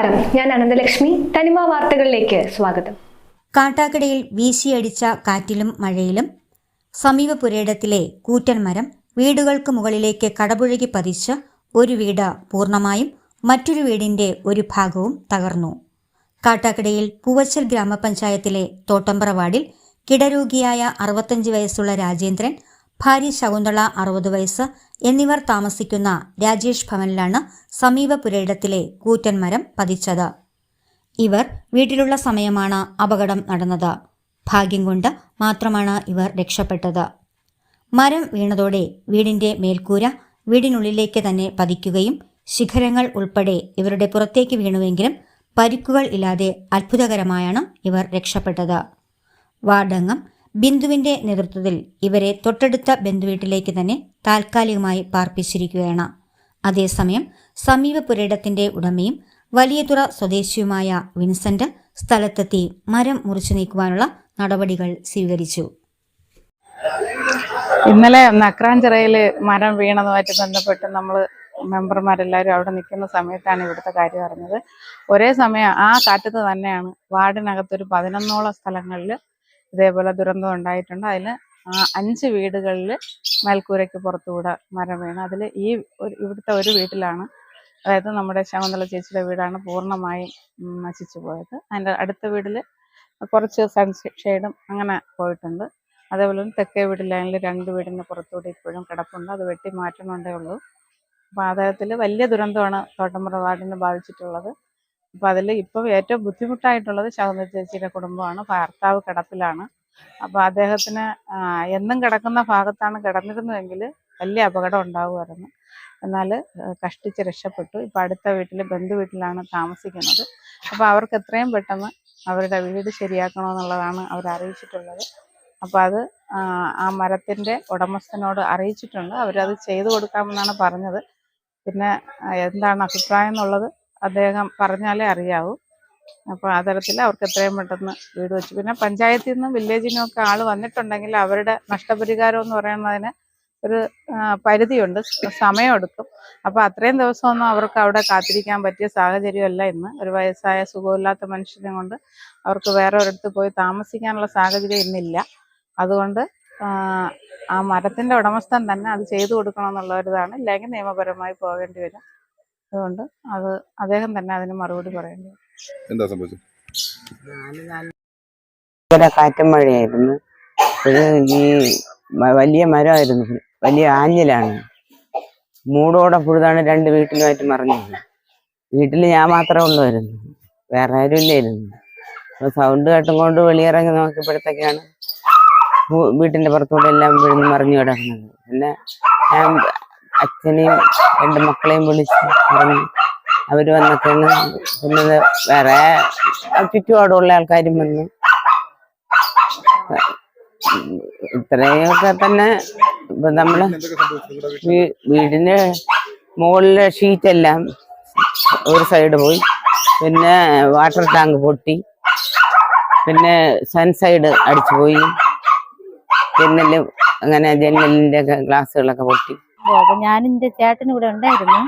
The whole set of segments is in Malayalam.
നമസ്കാരം. ഞാൻ അനന്തലക്ഷ്മി. തനിമ വാർത്തകളിലേക്ക് സ്വാഗതം. കാട്ടാക്കടയിൽ വീശിയടിച്ച കാറ്റിലും മഴയിലും സമീപ പുരയിടത്തിലെ കൂറ്റൻ മരം വീടുകൾക്ക് മുകളിലേക്ക് കടപുഴകി പതിച്ച് ഒരു വീട് പൂർണമായും മറ്റൊരു വീടിന്റെ ഒരു ഭാഗവും തകർന്നു. കാട്ടാക്കടയിൽ പൂവച്ചൽ ഗ്രാമപഞ്ചായത്തിലെ തോട്ടമ്പ്ര വാർഡിൽ കിടരോഗിയായ അറുപത്തഞ്ച് വയസ്സുള്ള രാജേന്ദ്രൻ ഭാര്യ ശകുന്തള അറുപത് വയസ്സ് എന്നിവർ താമസിക്കുന്ന രാജേഷ് ഭവനിലാണ് സമീപ പുരയിടത്തിലെ കൂറ്റൻമരം പതിച്ചത്. ഇവർ വീട്ടിലുള്ള സമയമാണ് അപകടം നടന്നത്. ഭാഗ്യം കൊണ്ട് മാത്രമാണ് ഇവർ രക്ഷപ്പെട്ടത്. മരം വീണതോടെ വീടിന്റെ മേൽക്കൂര വീടിനുള്ളിലേക്ക് തന്നെ പതിക്കുകയും ശിഖരങ്ങൾ ഉൾപ്പെടെ ഇവരുടെ പുറത്തേക്ക് വീണുവെങ്കിലും പരിക്കുകൾ ഇല്ലാതെ അത്ഭുതകരമായാണ് ഇവർ രക്ഷപ്പെട്ടത്. വാർഡംഗം ബിന്ദുവിന്റെ നേതൃത്വത്തിൽ ഇവരെ തൊട്ടടുത്ത ബന്ധുവീട്ടിലേക്ക് തന്നെ താൽക്കാലികമായി പാർപ്പിച്ചിരിക്കുകയാണ്. അതേസമയം സമീപ പുരയിടത്തിന്റെ ഉടമയും വലിയതുറ സ്വദേശിയുമായ വിൻസെന്റ് സ്ഥലത്തെത്തി മരം മുറിച്ചു നീക്കുവാനുള്ള നടപടികൾ സ്വീകരിച്ചു. ഇന്നലെ നക്രാഞ്ചിറയിൽ മരം വീണതുമായിട്ട് ബന്ധപ്പെട്ട് നമ്മൾ മെമ്പർമാരെല്ലാവരും അവിടെ നിൽക്കുന്ന സമയത്താണ് ഇവിടുത്തെ കാര്യം അറിഞ്ഞത്. ഒരേ സമയം ആ കാറ്റത്ത് തന്നെയാണ് വാർഡിനകത്തൊരു പതിനൊന്നോളം സ്ഥലങ്ങളിൽ ഇതേപോലെ ദുരന്തം ഉണ്ടായിട്ടുണ്ട്. അതിൽ അഞ്ച് വീടുകളിൽ മേൽക്കൂരയ്ക്ക് പുറത്തുകൂടെ മരം വീണ്. അതിൽ ഈ ഇവിടുത്തെ ഒരു വീട്ടിലാണ് അതായത് നമ്മുടെ ശകുന്തള ചേച്ചിയുടെ വീടാണ് പൂർണമായും നശിച്ചു പോയത്. അതിന്റെ അടുത്ത വീട്ടിൽ കുറച്ച് സൺ ഷെയ്ഡും അങ്ങനെ പോയിട്ടുണ്ട്. അതേപോലെ തന്നെ തെക്കേ വീട്ടിലാണെങ്കിൽ രണ്ട് വീടിന് പുറത്തുകൂടി ഇപ്പോഴും കിടപ്പുണ്ട്. അത് വെട്ടി മാറ്റണുണ്ടേ ഉള്ളൂ. അപ്പോൾ അദ്ദേഹത്തിൽ വലിയ ദുരന്തമാണ് തോട്ടമ്പുറ വാർഡിനെ ബാധിച്ചിട്ടുള്ളത്. അപ്പോൾ അതിൽ ഇപ്പോൾ ഏറ്റവും ബുദ്ധിമുട്ടായിട്ടുള്ളത് ശകുന്തള ചേച്ചിയുടെ കുടുംബമാണ് ഭർത്താവ് കിടപ്പിലാണ്. അപ്പോൾ അദ്ദേഹത്തിന് എന്നും കിടക്കുന്ന ഭാഗത്താണ് കിടന്നിരുന്നതെങ്കിൽ വലിയ അപകടം ഉണ്ടാകുമായിരുന്നു എന്നാൽ കഷ്ടിച്ച് രക്ഷപ്പെട്ടു. ഇപ്പോൾ അടുത്ത വീട്ടിൽ ബന്ധു വീട്ടിലാണ് താമസിക്കുന്നത്. അപ്പോൾ അവർക്ക് എത്രയും പെട്ടെന്ന് അവരുടെ വീട് ശരിയാക്കണമെന്നുള്ളതാണ് അവർ അറിയിച്ചിട്ടുള്ളത്. അപ്പോൾ അത് ആ, മരത്തിന്റെ ഉടമസ്ഥനോട് അറിയിച്ചിട്ടുണ്ട്. അവരത് ചെയ്തു കൊടുക്കാമെന്നാണ് പറഞ്ഞത്. പിന്നെ എന്താണ് അഭിപ്രായം എന്നുള്ളത് അദ്ദേഹം പറഞ്ഞാലേ അറിയാവൂ. അപ്പോൾ ആ തരത്തിൽ അവർക്ക് എത്രയും പെട്ടെന്ന് വീട് വെച്ചു. പിന്നെ പഞ്ചായത്തിൽ നിന്നും വില്ലേജിൽ നിന്നും ഒക്കെ ആൾ വന്നിട്ടുണ്ടെങ്കിൽ അവരുടെ നഷ്ടപരിഹാരം എന്ന് പറയുന്നതിന് ഒരു പരിധിയുണ്ട്. സമയമെടുക്കും. അപ്പോൾ അത്രയും ദിവസമൊന്നും അവർക്ക് അവിടെ കാത്തിരിക്കാൻ പറ്റിയ സാഹചര്യമല്ല ഇന്ന്. ഒരു വയസ്സായ സുഖമില്ലാത്ത മനുഷ്യനെ കൊണ്ട് അവർക്ക് വേറെ ഒരിടത്ത് പോയി താമസിക്കാനുള്ള സാഹചര്യം ഇന്നില്ല. അതുകൊണ്ട് ആ, മരത്തിന്റെ ഉടമസ്ഥൻ തന്നെ അത് ചെയ്തു കൊടുക്കണം എന്നുള്ള ഒരു ഇതാണ് ഇല്ലെങ്കിൽ നിയമപരമായി പോകേണ്ടി വരും. അതുകൊണ്ട് അത് അദ്ദേഹം തന്നെ അതിന് മറുപടി പറയേണ്ടി വരും എന്താ സംഭവിച്ചത്? ഭയങ്കര കാറ്റും മഴയായിരുന്നു. ഇത് ഈ വലിയ മരമായിരുന്നു. വലിയ ആഞ്ഞിലാണ്. മൂടോടെ പുഴുതാണ് രണ്ട് വീട്ടിലുമായിട്ട് മറിഞ്ഞത്. വീട്ടിൽ ഞാൻ മാത്രമേ ഉള്ളുവായിരുന്നു വേറെ ആരും ഇല്ലായിരുന്നു അപ്പൊ സൗണ്ട് കേട്ടും കൊണ്ട് വെളിയിറങ്ങി നോക്കിയപ്പോഴത്തേക്കാണ് വീട്ടിന്റെ വീട്ടിന്റെ പുറത്തൂടെ എല്ലാം വിഴുന്ന് മറിഞ്ഞു കിടക്കുന്നത്. പിന്നെ ഞാൻ അച്ഛനെയും രണ്ട് മക്കളെയും വിളിച്ച് പറഞ്ഞു. അവർ വന്നിട്ടാണ് പിന്നെ വേറെ ചുറ്റുപാടുള്ള ആൾക്കാരും വന്നു. ഇത്രയൊക്കെ തന്നെ ഇപ്പൊ നമ്മൾ വീടിന്റെ മുകളിലെ ഷീറ്റെല്ലാം ഒരു സൈഡ് പോയി. പിന്നെ വാട്ടർ ടാങ്ക് പൊട്ടി. പിന്നെ സൺ സൈഡ് അടിച്ചു പോയി. ജനലും അങ്ങനെ ജനലിന്റെ ഒക്കെ ഗ്ലാസ്സുകളൊക്കെ പൊട്ടി. അപ്പൊ ഞാൻ എന്റെ ചേട്ടനും ഇവിടെ ഉണ്ടായിരുന്നു.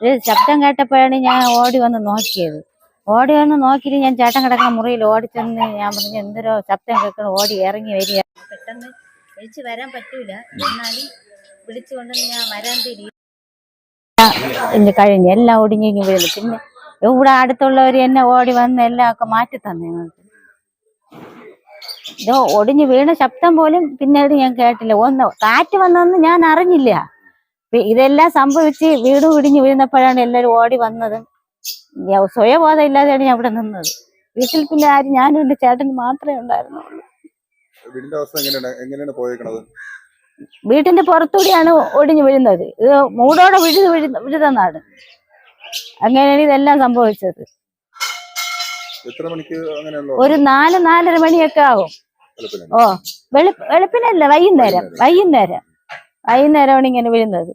ഒരു ശബ്ദം കേട്ടപ്പോഴാണ് ഞാൻ ഓടി വന്ന് നോക്കിയത്. ഓടി വന്ന് നോക്കിയിട്ട് ഞാൻ ചേട്ടൻ കിടക്കുന്ന മുറിയിൽ ഓടി ചെന്ന് ഞാൻ പറഞ്ഞു എന്തൊരു ശബ്ദം കേൾക്കണം ഓടി ഇറങ്ങി വരിക. പെട്ടെന്ന് എഴുച്ച് വരാൻ പറ്റൂല. എന്നാലും വിളിച്ചുകൊണ്ട് ഞാൻ വരാൻ തിരി കഴിഞ്ഞ് എല്ലാം ഒടിഞ്ഞു വീഴുന്നു പിന്നെ ഇവിടെ അടുത്തുള്ളവർ എന്നെ ഓടി വന്ന് എല്ലാം ഒക്കെ മാറ്റി തന്നെ ഞങ്ങൾക്ക്. ഇതോ ഒടിഞ്ഞു വീണ ശബ്ദം പോലും പിന്നീട് ഞാൻ കേട്ടില്ല. ഒന്ന് കാറ്റ് വന്നൊന്നും ഞാൻ അറിഞ്ഞില്ല. ഇതെല്ലാം സംഭവിച്ച് വീട് ഇടിഞ്ഞു വീഴുന്നപ്പോഴാണ് എല്ലാവരും ഓടി വന്നത്. സ്വയബോധം ഇല്ലാതെയാണ് ഞാൻ ഇവിടെ നിന്നത്. വീട്ടിൽ പിന്നെ ആര് ഞാനും എന്റെ ചേട്ടനും മാത്രമേ ഉണ്ടായിരുന്നുള്ളൂ. വീടിന്റെ അവസ്ഥ എങ്ങനെയാണ്? എങ്ങനെയാണ് പോയേക്കണത്? വീട്ടിന്റെ പുറത്തുകൂടിയാണ് ഒടിഞ്ഞു വീഴുന്നത്. ഇത് മൂടോടെ വിഴുത് വിഴുതെന്നാണ് അങ്ങനെയാണ് ഇതെല്ലാം സംഭവിച്ചത്. എത്ര മണിക്ക് അങ്ങനെയുള്ള? ഒരു നാല് നാലര മണിയൊക്കെ ആവും. ഓ വെളു വെളുപ്പിനല്ല വൈകുന്നേരം. വൈകുന്നേരം. വൈകുന്നേരമാണ് ഇങ്ങനെ വീഴുന്നത്.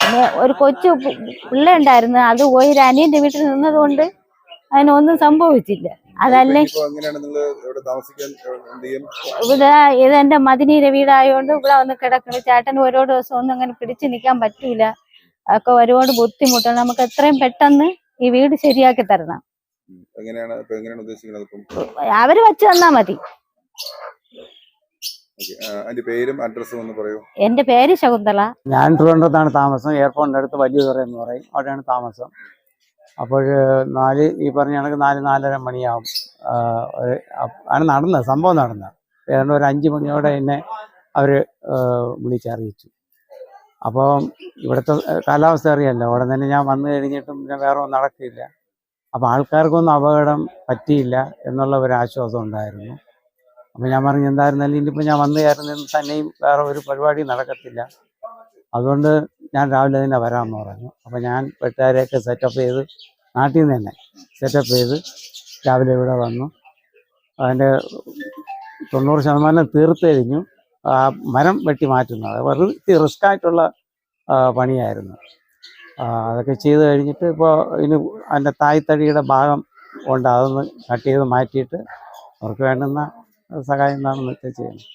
പിന്നെ ഒരു കൊച്ചു പിള്ളയുണ്ടായിരുന്നു. പിള്ള ഉണ്ടായിരുന്നു അത് പോയി ഒരു അനിയന്റെ വീട്ടിൽ നിന്നതുകൊണ്ട് അതിനൊന്നും സംഭവിച്ചില്ല. അതല്ലേ? ഇവിടെ ഇത് എന്റെ മതിനീര വീടായോണ്ട് ഇവിടെ വന്ന് കിടക്കുന്നു ചേട്ടന് ഓരോ ദിവസം ഒന്നും അങ്ങനെ പിടിച്ചു നിൽക്കാൻ പറ്റൂല. ഒക്കെ ഒരുപാട് ബുദ്ധിമുട്ടാണ്. നമുക്ക് എത്രയും പെട്ടെന്ന് ഈ വീട് ശരിയാക്കി തരണം. അവർ വെച്ച് തന്നാ മതി. അതിന്റെ പേരും അഡ്രസ്സും ഒന്ന് പറയൂ. എന്റെ പേര് ശകുന്തള. ഞാൻ ട്രിവാൻഡ്രത്താണ് താമസം. എയർപോർട്ടിന്റെ അടുത്ത് വലിയതുറ എന്ന് പറയും. അവിടെയാണ് താമസം. അപ്പോൾ നാല് ഈ പറഞ്ഞ കണക്ക് നാല് നാലര മണിയാവും. ഒരു ആണ് നടന്നത്. സംഭവം നടന്നത്. ഏതാണ്ട് ഒരു അഞ്ച് മണിയോടെ എന്നെ അവർ വിളിച്ചറിയിച്ചു അപ്പോൾ ഇവിടുത്തെ കാലാവസ്ഥ അറിയാമല്ലോ അവിടെ തന്നെ ഞാൻ വന്നു കഴിഞ്ഞിട്ടും ഞാൻ വേറെ ഒന്നും നടക്കില്ല. അപ്പോൾ ആൾക്കാർക്കൊന്നും അപകടം പറ്റിയില്ല എന്നുള്ള ഒരു ആശ്വാസം ഉണ്ടായിരുന്നു. അപ്പോൾ ഞാൻ പറഞ്ഞു എന്തായിരുന്നാലും ഇനിയിപ്പോൾ ഞാൻ വന്നു കയറുന്നതിന് തന്നെയും വേറെ ഒരു പരിപാടി നടക്കത്തില്ല. അതുകൊണ്ട് ഞാൻ രാവിലെ തന്നെ വരാമെന്ന് പറഞ്ഞു. അപ്പോൾ ഞാൻ വെട്ടുകാരെയൊക്കെ സെറ്റപ്പ് ചെയ്ത് നാട്ടിൽ നിന്ന് തന്നെ സെറ്റപ്പ് ചെയ്ത് രാവിലെ ഇവിടെ വന്നു. അതിന്റെ തൊണ്ണൂറ് ശതമാനം തീർത്ത് കഴിഞ്ഞു. ആ മരം വെട്ടി മാറ്റുന്നത് വെറുതെ റിസ്ക് ആയിട്ടുള്ള പണിയായിരുന്നു. അതൊക്കെ ചെയ്ത് കഴിഞ്ഞിട്ട് ഇപ്പോൾ ഇനി അതിന്റെ തായ്തടിയുടെ ഭാഗം ഉണ്ട്. അതൊന്ന് കട്ട് ചെയ്ത് മാറ്റിയിട്ട് അവർക്ക് വേണ്ടുന്ന സഹായം എന്താണെന്ന് ചെയ്യണം